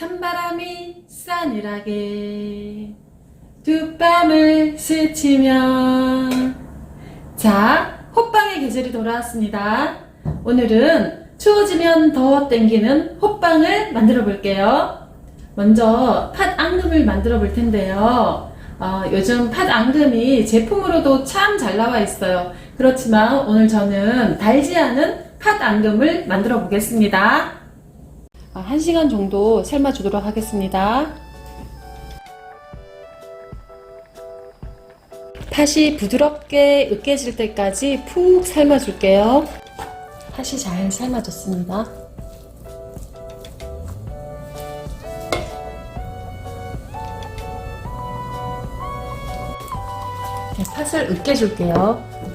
찬바람이 싸늘하게 두 뺨을 스치면 자, 호빵의 계절이 돌아왔습니다. 오늘은 추워지면 더 땡기는 호빵을 만들어 볼게요. 먼저 팥 앙금을 만들어 볼 텐데요. 어, 요즘 팥 앙금이 제품으로도 참 잘 나와 있어요. 그렇지만 오늘 저는 달지 않은 팥 앙금을 만들어 보겠습니다. 아, 1시간 정도 삶아 주도록 하겠습니다. 팥이 부드럽게 으깨질 때까지 푹 삶아 줄게요. 팥이 잘 삶아졌습니다. 네, 팥을 으깨줄게요.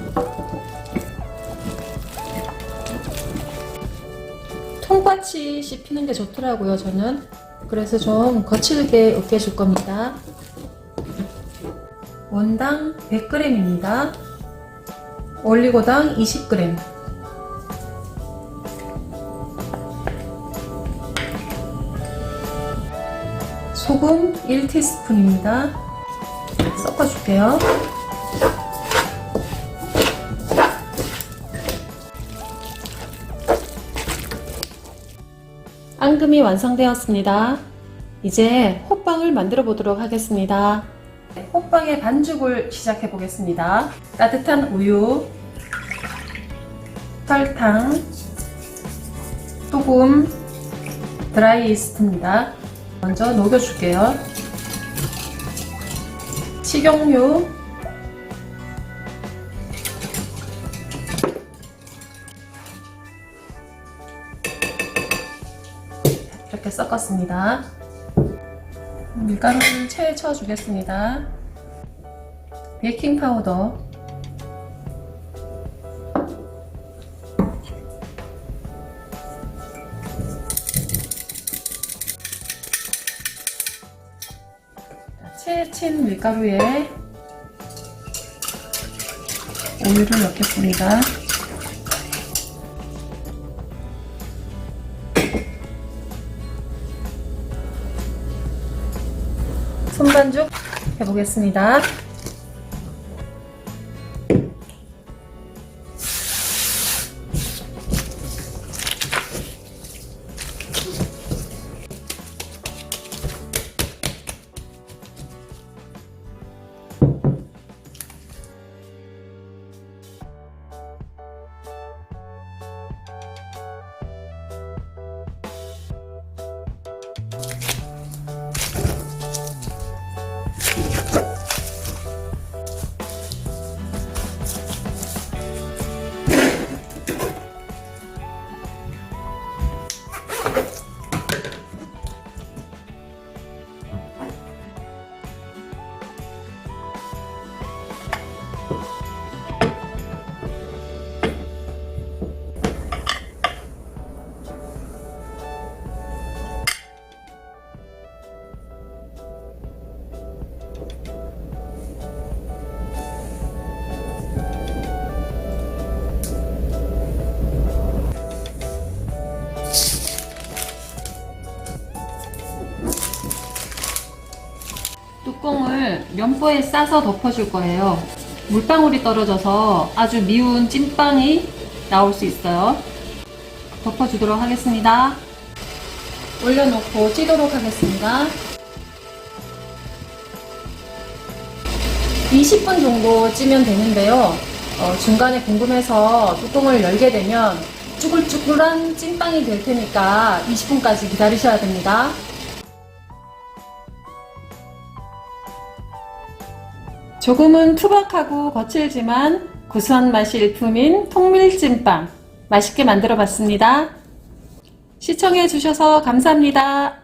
통팥이 씹히는 게 좋더라고요, 저는. 그래서 좀 거칠게 으깨줄 겁니다. 원당 100g입니다. 올리고당 20g. 소금 1티스푼입니다. 섞어줄게요. 앙금이 완성되었습니다. 이제 호빵을 만들어 보도록 하겠습니다. 호빵의 반죽을 시작해 보겠습니다. 따뜻한 우유, 설탕, 소금, 드라이 이스트입니다. 먼저 녹여줄게요. 식용유, 이렇게 섞었습니다. 밀가루를 체에 쳐주겠습니다. 베이킹 파우더 체에 친 밀가루에 우유를 넣겠습니다. 손반죽 해보겠습니다. 뚜껑을 면보에 싸서 덮어줄 거예요. 물방울이 떨어져서 아주 미운 찐빵이 나올 수 있어요. 덮어주도록 하겠습니다. 올려놓고 찌도록 하겠습니다. 20분 정도 찌면 되는데요. 어, 중간에 궁금해서 뚜껑을 열게 되면 쭈글쭈글한 찐빵이 될 테니까 20분까지 기다리셔야 됩니다. 조금은 투박하고 거칠지만 구수한 맛이 일품인 통밀찐빵 맛있게 만들어 봤습니다. 시청해 주셔서 감사합니다.